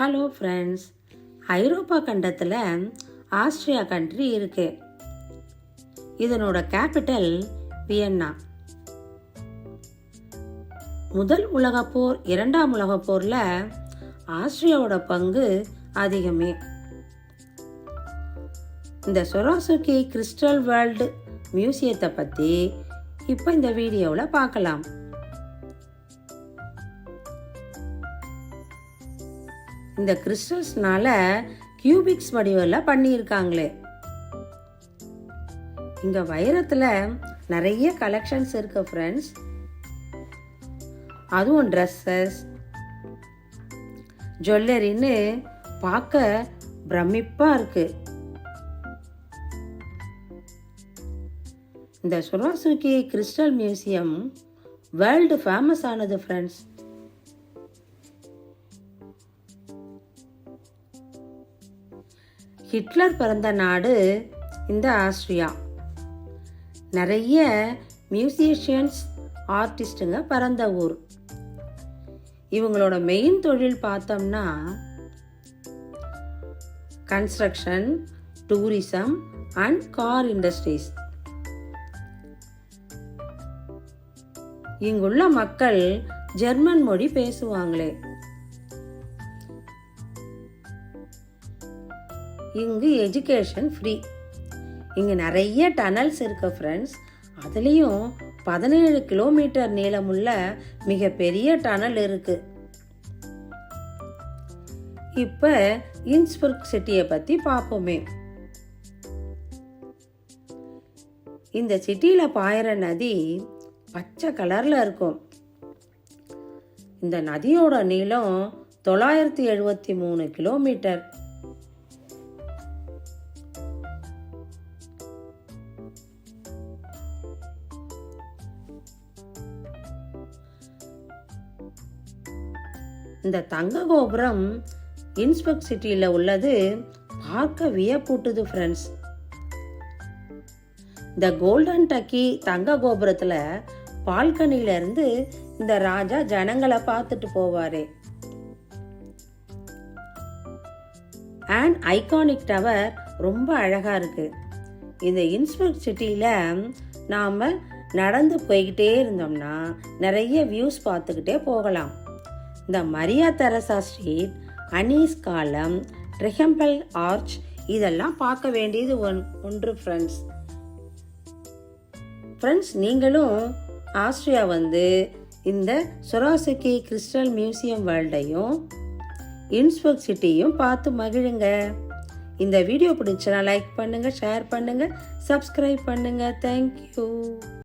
Hello friends ஐரோப்பா கண்டத்தில் Austria country இருக்கு. இதனோட கேபிட்டல் வியன்னா. முதல் உலகப் போர் இரண்டாம் உலகப்போரில் ஆஸ்திரியாவோட பங்கு அதிகமே. இந்த சொராசுகி கிறிஸ்டல் வேர்ல்டு மியூசியத்தை பற்றி இப்போ இந்த வீடியோவில் பார்க்கலாம். இந்த கிறிஸ்டல்ஸ்னால கியூபிக்ஸ் வடிவில் பண்ணியிருக்காங்களே. இங்கே வைரத்தில் நிறைய கலெக்ஷன்ஸ் இருக்கு ஃப்ரெண்ட்ஸ் அதுவும் ட்ரெஸ்ஸஸ் ஜுவல்லரின்னு பார்க்க பிரமிப்பாக இருக்கு. இந்த Swarovski crystal museum world famous ஆனது ஃப்ரெண்ட்ஸ் ஹிட்லர் பிறந்த நாடு இந்த ஆஸ்திரியா. நிறைய மியூசிஷியன்ஸ் ஆர்டிஸ்ட்டுங்க பிறந்த ஊர். இவங்களோட மெயின் தொழில் பார்த்தோம்னா construction tourism and car industries இங்குள்ள மக்கள் ஜெர்மன் மொழி பேசுவாங்களே. இங்கு எஜுகேஷன் ஃப்ரீ இங்கே நிறைய டனல்ஸ் இருக்குது ஃப்ரெண்ட்ஸ் அதுலேயும் பதினேழு கிலோமீட்டர் நீளமுள்ள மிகப்பெரிய டனல் இருக்கு. இப்போ இன்ஸ்புர்க் சிட்டியை பற்றி பார்ப்போமே இந்த சிட்டியில் பாயிற நதி பச்சை கலரில் இருக்கும். இந்த நதியோட நீளம் தொள்ளாயிரத்தி எழுபத்தி மூணு கிலோமீட்டர் இந்த தங்க கோபுரம் இன்ஸ்பெக்ட் சிட்டியில் உள்ளது பார்க்க வியப்பூட்டுது ஃப்ரெண்ட்ஸ் இந்த கோல்டன் டக்கி தங்க கோபுரத்தில் பால்கனியிலேருந்து இந்த ராஜா ஜனங்களை பார்த்துட்டு போவார். அண்ட் ஐகானிக் டவர் ரொம்ப அழகாக இருக்கு. இந்த இன்ஸ்பெக்ட் சிட்டியில் நாம் நடந்து போய்கிட்டே இருந்தோம்னா நிறைய வியூஸ் பார்த்துக்கிட்டே போகலாம். இந்த மரியா தெரசா ஸ்ட்ரீட் அனீஸ் காலம் ட்ரிஹம்பல் ஆர்ச் இதெல்லாம் பார்க்க வேண்டியது ஒன் ஒன்று ஃப்ரெண்ட்ஸ் ஃப்ரெண்ட்ஸ் நீங்களும் ஆஸ்திரியா வந்து இந்த சொராசுக்கி கிறிஸ்டல் மியூசியம் வேர்ல்டையும் இன்ஸ்பெக்ட் சிட்டியும் பார்த்து மகிழுங்க. இந்த வீடியோ பிடிச்சனா லைக் பண்ணுங்கள் ஷேர் பண்ணுங்கள் சப்ஸ்கிரைப் பண்ணுங்கள் தேங்க்யூ